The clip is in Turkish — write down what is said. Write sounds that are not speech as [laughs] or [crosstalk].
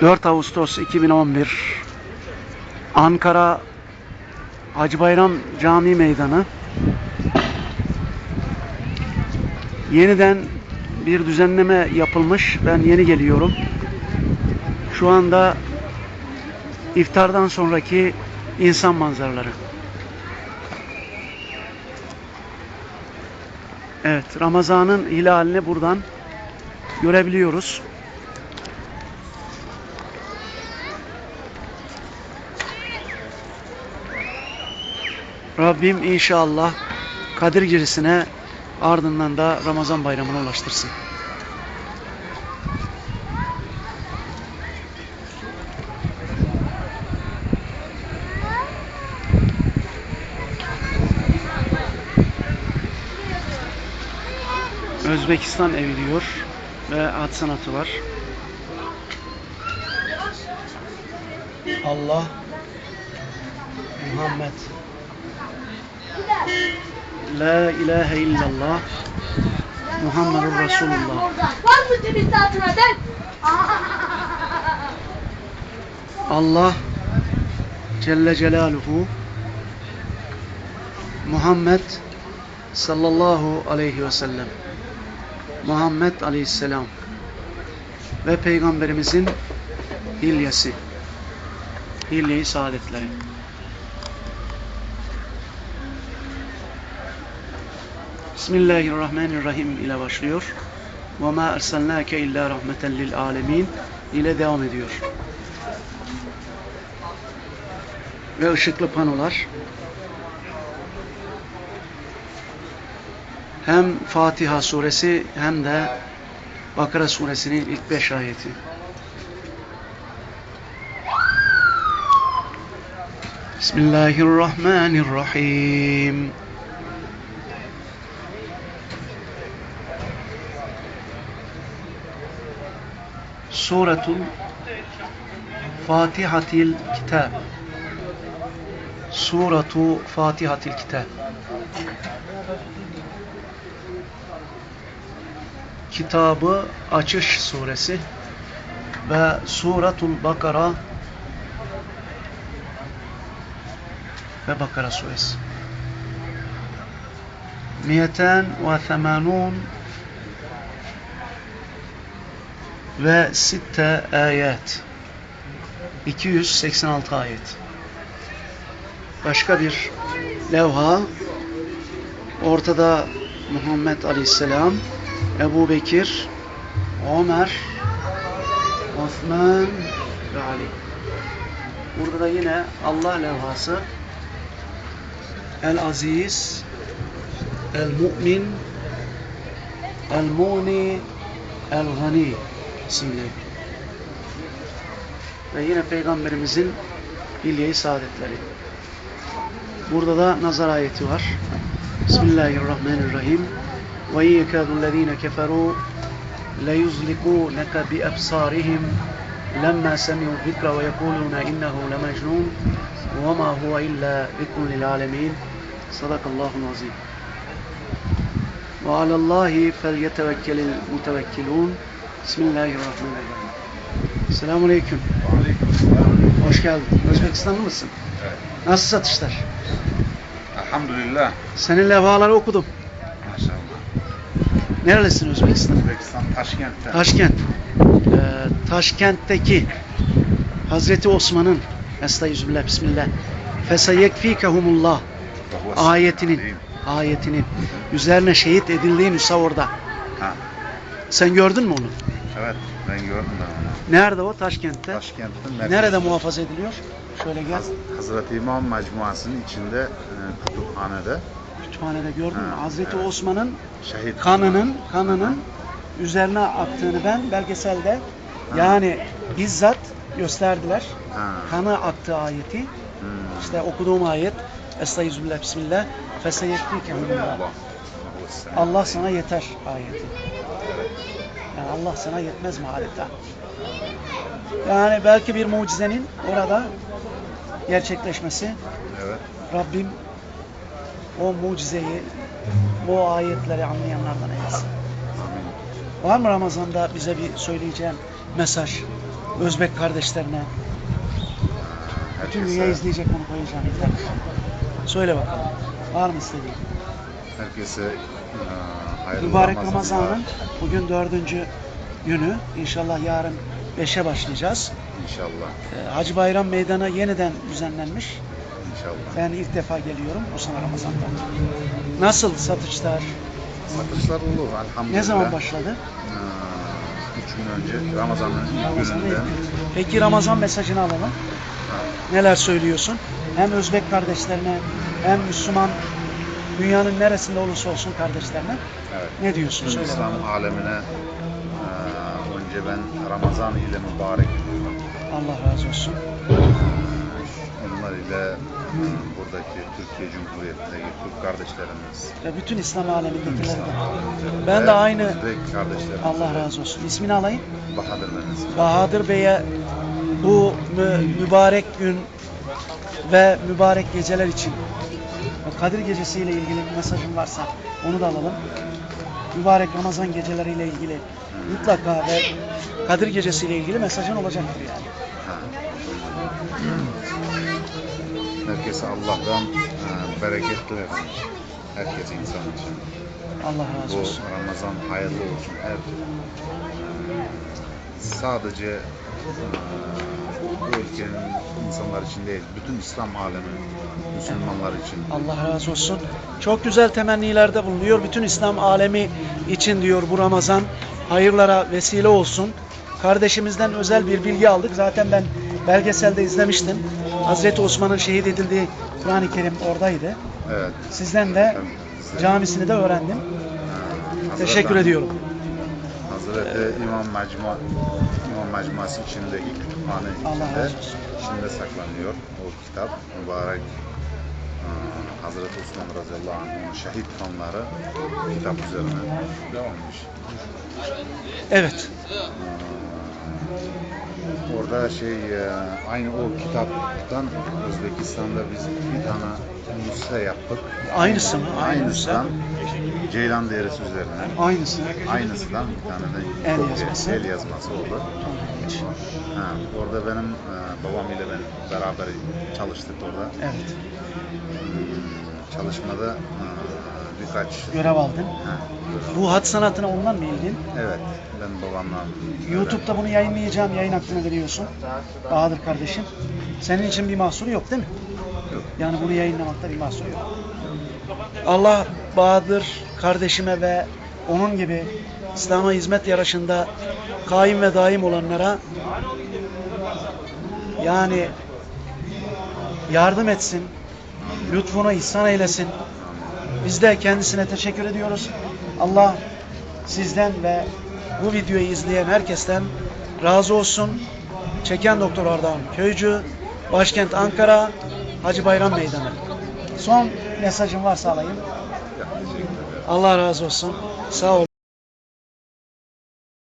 4 Ağustos 2011 Ankara Hacı Bayram Cami Meydanı yeniden bir düzenleme yapılmış. Ben yeni geliyorum. Şu anda iftardan sonraki insan manzaraları. Evet, Ramazan'ın hilalini buradan görebiliyoruz. Rabbim inşallah Kadir Gecesi'ne ardından da Ramazan bayramına ulaştırsın. Özbekistan evi diyor ve at sanatı var. Allah Muhammed La ilahe illallah. Muhammedur Resulullah. Var mı cebinde ben? [laughs] Allah Celle Celaluhu Muhammed sallallahu aleyhi ve sellem Muhammed aleyhisselam ve peygamberimizin hilyesi hilye-i saadetleri Bismillahirrahmanirrahim ile başlıyor. Ve ma erselnake illa rahmeten lil alemin ile devam ediyor. Ve ışıklı panolar. Hem Fatiha suresi hem de Bakara suresinin ilk beş ayeti. Bismillahirrahmanirrahim. Suratul Fatihatil Kitab. Suratu Fatihatil Kitab. Kitabı Açış Suresi ve Suratul Bakara ve Bakara Suresi. Miyeten ve sitte ayet. 286 ayet. Başka bir levha. Ortada Muhammed Aleyhisselam, Ebu Bekir, Ömer, Osman ve Ali. Burada da yine Allah levhası. El Aziz, El Mu'min, El Muni, El Gani isimli. Ve yine Peygamberimizin bilye-i saadetleri. Burada da nazar ayeti var. Bismillahirrahmanirrahim. Ve yekâdullezîne keferû leyuzlikûneke bi ebsârihim lemma semi'u zikra ve yekulûne innehu lemecnûn ve ma huve illa zikrun lil alemin. Sadakallahul azim. Ve alallahi felyetevekkelil mutevekkilûn. Bismillahirrahmanirrahim. Selamun Aleyküm. Hoş geldin. Özbekistanlı mısın? Evet. Nasıl satışlar? Elhamdülillah. Senin levhaları okudum. Maşallah. Nerelisin Özbekistan? Özbekistan Taşkent'te. Taşkent. Ee, Taşkent'teki Hazreti Osman'ın Estağfirullah Bismillah Feseyekfikehumullah Ve huve ayetinin ayetinin üzerine şehit edildiğin Üsa orada. Ha. Sen gördün mü onu? Evet. Ben gördüm ben onu. Nerede o? Taşkent'te. Taşkent'in merkezi. Nerede muhafaza ediliyor? Şöyle gel. Haz- Hazreti İmam Mecmuası'nın içinde e, kütüphanede Kütüphanede gördün mü? Ha, Hazreti evet. Osman'ın şehit kanının kanının üzerine aktığını ben belgeselde yani bizzat gösterdiler. Ha. Kanı aktığı ayeti Hmm. işte okuduğum ayet Estağfirullah Bismillah salim. Allah sana yeter ayeti. Allah sana yetmez mi adeta? Yani belki bir mucizenin orada gerçekleşmesi Evet. Rabbim o mucizeyi, o ayetleri anlayanlardan eylesin. Amin. Var mı Ramazan'da bize bir söyleyeceğin mesaj? Özbek kardeşlerine, bütün dünya Herkese, izleyecek bunu koyacağım internet. Söyle bakalım. Var mı istediğin? herkese e, hayırlı Mübarek Ramazanlar. Ramazan'ın bugün dördüncü günü. İnşallah yarın beşe başlayacağız. İnşallah. Ee, Hacı Bayram Meydanı yeniden düzenlenmiş. İnşallah. Ben ilk defa geliyorum bu sene Ramazan'da. Nasıl satışlar? Satışlar olur elhamdülillah. Ne zaman başladı? Ee, üç gün önce Ramazan'ın ilk Ramazan'ın ilk gününden. günü. Peki Ramazan mesajını alalım. Neler söylüyorsun? Hem Özbek kardeşlerine hem Müslüman dünyanın neresinde olursa olsun kardeşlerine Evet. ne diyorsun? Tüm Söyle. İslam alemine e, önce ben Ramazan ile mübarek diyorum. Allah razı olsun. Onlar ile buradaki Türkiye Cumhuriyeti'ndeki Türk kardeşlerimiz, Ve bütün İslam İslam de. Ben de aynı- Özbek kardeşlerimiz. Allah razı olsun. İsmini alayım. Bahadır Deniz. Bahadır Bey'e bu mü- mübarek gün ve mübarek geceler için Kadir Gecesi ile ilgili bir mesajın varsa onu da alalım. Mübarek Ramazan geceleriyle ilgili mutlaka ve Kadir Gecesi ile ilgili mesajın olacaktır yani. Ha. Herkese Allah'tan e, bereketli versin. Herkes insan için. Allah razı Bu olsun. Ramazan hayırlı olsun. Her e, sadece bu ülkenin insanlar için değil, bütün İslam aleminin Müslümanlar için. Allah razı olsun. Çok güzel temennilerde bulunuyor. Bütün İslam alemi için diyor bu Ramazan. Hayırlara vesile olsun. Kardeşimizden özel bir bilgi aldık. Zaten ben belgeselde izlemiştim. Hazreti Osman'ın şehit edildiği Kur'an-ı Kerim oradaydı. Evet. Sizden de camisini de öğrendim. e, Teşekkür Hazreti- ediyorum. Hazreti İmam Mecmu İmam Mecmuası içindeki kütüphane içinde, içinde saklanıyor o kitap. Mübarek e, Hazreti Osman radıyallahu anh'ın şehit kanları kitap üzerine olmuş. Evet. Orada şey e, aynı o kitaptan Özbekistan'da biz bir tane nüshe yaptık. Aynısı mı? Aynı Aynısından Ceylan Deresi üzerine. Aynısı. Aynısından bir tane de El yazması. el yazması oldu. Ha, orada benim e, babam ile ben beraber çalıştık orada. Evet. Hmm, Çalışmada e, birkaç Görev aldın. Ha, Bu hat sanatına ondan mı ilgin? evet ben babamla YouTube'da bunu yayınlayacağım. Yayın hakkını veriyorsun. Bahadır kardeşim. Senin için bir mahsuru yok değil mi? Yok. Yani bunu yayınlamakta bir mahsur yok. Allah Bahadır kardeşime ve onun gibi İslam'a hizmet yarışında kaim ve daim olanlara yani yardım etsin, lütfunu ihsan eylesin. Biz de kendisine teşekkür ediyoruz. Allah sizden ve bu videoyu izleyen herkesten razı olsun. Çeken Doktor Ardahan Köycü, başkent Ankara, Hacı Bayram Meydanı. Son mesajın varsa alayım. Allah razı olsun. Sağ ol.